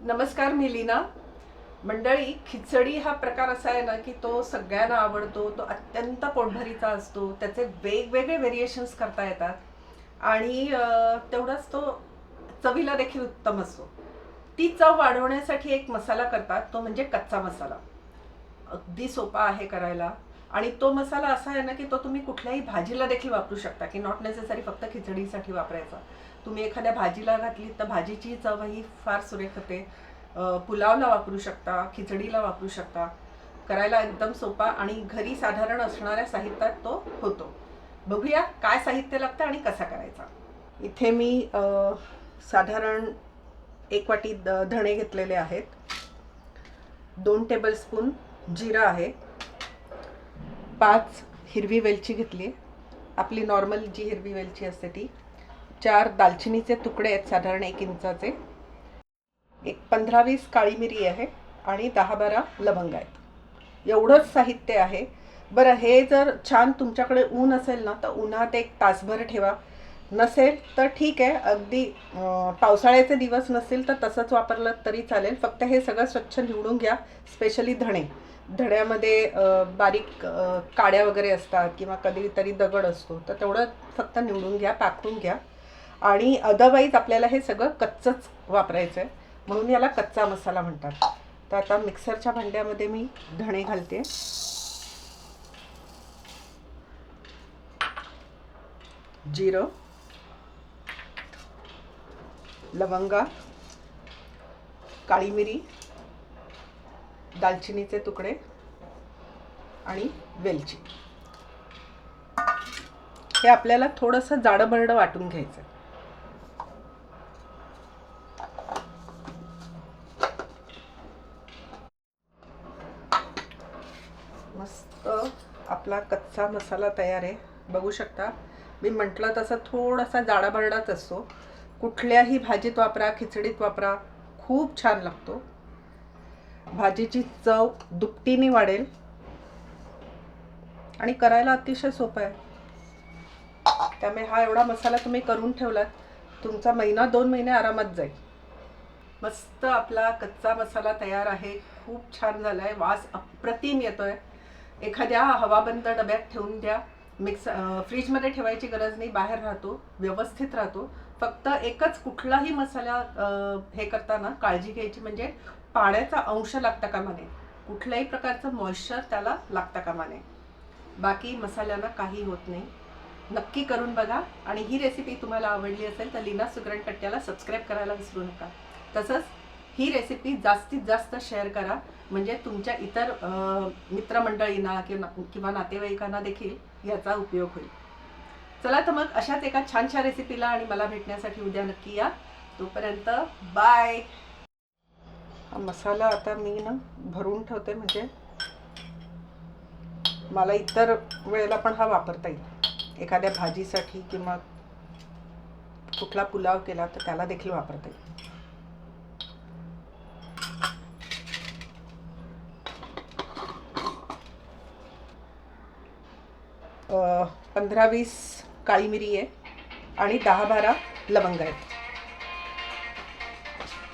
नमस्कार मी लीना. मंडळी खिचडी हा प्रकार असा आहे ना की तो सगळ्यांना आवडतो तो अत्यंत पोटभरीचा असतो त्याचे वेगवेगळे व्हेरिएशन्स करता येतात आणि तेवढाच तो चवीला देखील उत्तम असतो. ती चव वाढवण्यासाठी एक मसाला करतात तो म्हणजे कच्चा मसाला. अगदी सोपा आहे करायला. आणि तो मसाला असा आहे ना की तो तुम्ही कुठल्याही भाजीला देखील वापरू शकता की नॉट नेसेसरी फक्त खिचडीसाठी वापरायचा. तुम्ही एखाद्या भाजीला घातली तर भाजीची चव ही फार सुरेख होते. पुलावला वापरू शकता खिचडीला वापरू शकता. करायला एकदम सोपा आणि घरी साधारण असणाऱ्या साहित्यात तो होतो. बघूया काय साहित्य लागतं आणि कसा करायचा. इथे मी साधारण एक वाटी द धणे घेतलेले आहेत. दोन टेबलस्पून जिरं आहे. पाच हिरवी वेलची घेतली. आपली नॉर्मल जी हिरवी वेलची असते ती. चार दालचिनीचे तुकडे आहेत साधारण एक इंचाचे. एक पंधरा वीस काळी मिरी आहे आणि दहा बारा लवंग आहेत. एवढंच साहित्य आहे. बरं हे जर छान तुमच्याकडे ऊन असेल ना तर उन्हात एक तासभर ठेवा. नसेल तर ठीक आहे. अगदी पावसाळ्याचे दिवस नसतील तर तसंच वापरलं तरी चालेल. फक्त हे सगळं स्वच्छ निवडून घ्या स्पेशली धणे. धड्यामध्ये बारीक काड्या वगैरे असतात किंवा कधीतरी दगड असतो तर तेवढं फक्त निवडून घ्या पाखडून घ्या. आणि अदरवाईज आपल्याला हे सगळं कच्चंच वापरायचं आहे म्हणून याला कच्चा मसाला म्हणतात. तर आता मिक्सरच्या भांड्यामध्ये मी धणे घालते. जिरं. लवंगा काळी मिरी दालचिनीचे तुकडे आणि वेलची. हे आपल्याला थोडंसं जाडं वाटून घ्यायचं मस्त आपला कच्चा मसाला तयार आहे. बघू शकता. मी म्हटलं तसं थोडासा जाडाभरडाच असतो. कुठल्याही भाजीत वापरा खिचडीत वापरा खूप छान लागतो. भाजीची चव दुपटीने वाढेल. आणि करायला अतिशय सोपं आहे. त्यामुळे हा एवढा मसाला तुम्ही करून ठेवलात तुमचा महिना दोन महिने आरामात जाईल. मस्त आपला कच्चा मसाला तयार आहे. खूप छान झाला आहे वास अप्रतिम येतोय. एखाद्या हवाबंद डब्यात ठेवून द्या. मिक्स फ्रीजमध्ये ठेवायची गरज नाही बाहेर राहतो व्यवस्थित राहतो. फक्त एकच कुठलाही मसाला हे करताना काळजी घ्यायची म्हणजे पाण्याचा अंश लागता कामा नये. कुठल्याही प्रकारचं मॉइश्चर त्याला लागता कामा नये. बाकी मसाल्यांना काही होत नाही. नक्की करून बघा आणि ही रेसिपी तुम्हाला आवडली असेल तर लीना सुगरण कट्ट्याला सबस्क्राईब करायला विसरू नका. तसंच ही रेसिपी जास्तीत जास्त शेअर करा. म्हणजे तुमच्या इतर मित्रमंडळींना किंवा किंवा नातेवाईकांना देखील याचा उपयोग होईल. चला तर मग अशाच एका छानशा रेसिपीला आणि मला भेटण्यासाठी उद्या नक्की या. तोपर्यंत बाय हा मसाला आता मी ना भरून ठेवते म्हणजे मला इतर वेळेला पण हा वापरता येईल. एखाद्या भाजीसाठी किंवा कुठला पुलाव केला तर त्याला देखील वापरता येईल. पंधरा वीस काळी मिरी आहे आणि दहा बारा लवंग आहेत.